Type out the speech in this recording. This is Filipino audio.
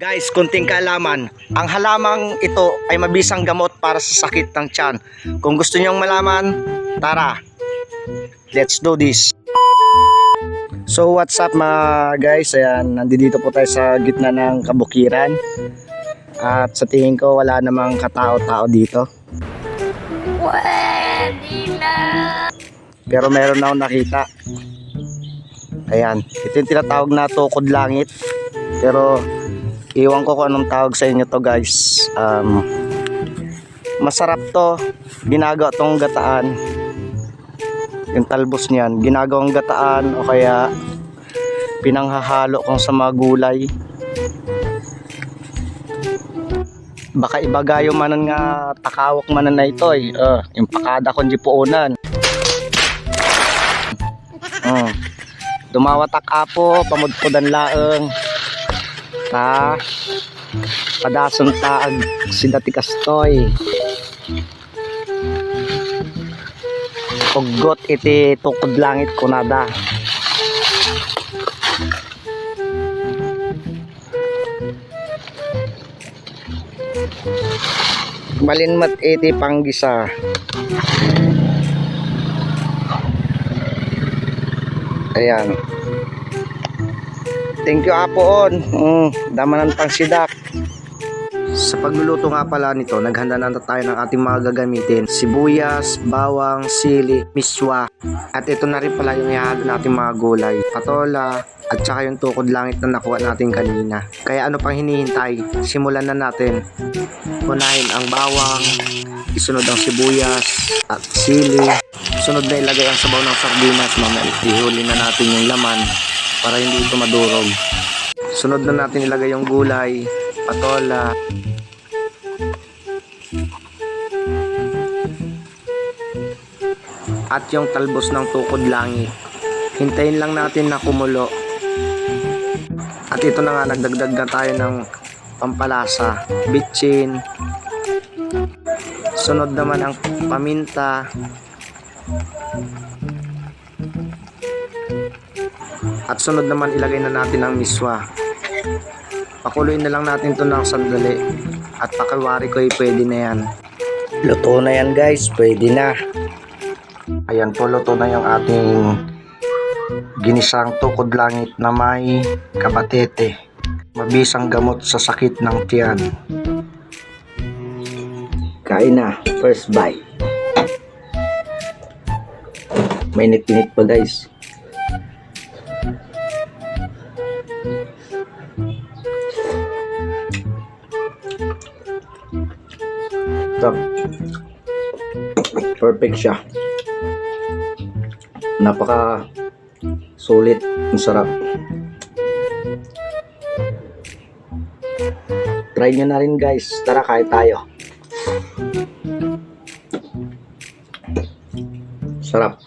Guys, kunting kaalaman. Ang halamang ito ay mabisang gamot para sa sakit ng tiyan. Kung gusto nyong malaman, tara. Let's do this. So what's up mga guys? Ayan, nandito po tayo sa gitna ng kabukiran. At sa tingin ko wala namang katao-tao dito. Pero meron na akong nakita. Ayan, ito yung tinatawag na tukod langit. Pero iwan ko kung anong tawag sa inyo to guys. Um, masarap to. Ginagawa tong gataan. Yung talbos niyan. Ginagawang gataan o kaya pinanghahalo kung sa mga gulay. Baka ibagayo manan nga takawak manan na ito eh. Uh, yung pakada kong jipuunan. Mm. Dumawatak apo, pamudpudan laeng. Ta. Padason taag si dati kastoy. Ugot iti tukod langit kunada. Malinmat iti panggisa. Ayan. Thank you Apo on. Mm, dama ng pangsidak. Sa pagluluto nga pala nito, naghanda na tayo ng ating mga gagamitin. Sibuyas, bawang, sili, miswa. At ito na rin pala yung ihalo nating mga gulay. Patola, at saka yung tukod langit na nakuha natin kanina. Kaya ano pang hinihintay? Simulan na natin. Unahin ang bawang, isunod ang sibuyas at sili. Sunod na ilagay ang sabaw ng sardinas, mamaya ihuli na natin yung laman para hindi ito madurog. Sunod na natin ilagay yung gulay, patola, at yung talbos ng tukod langit. Hintayin lang natin na kumulo. At ito na nga, nagdagdag na tayo ng pampalasa, bitchin, sunod naman ang paminta, at sunod naman ilagay na natin ang miswa. Pakuluin na lang natin to ng sandali at pakiwari ko ay pwede na yan. Luto na yan guys, pwede na. Ayan po, luto na yung ating ginisang tukod langit na may kabatete. Mabisang gamot sa sakit ng tiyan. Kain na, first bite. May init pa guys. Stop. Perfect siya. Napaka sulit. Ang sarap. Try nyo na rin guys. Tara, kahit tayo. Sarap.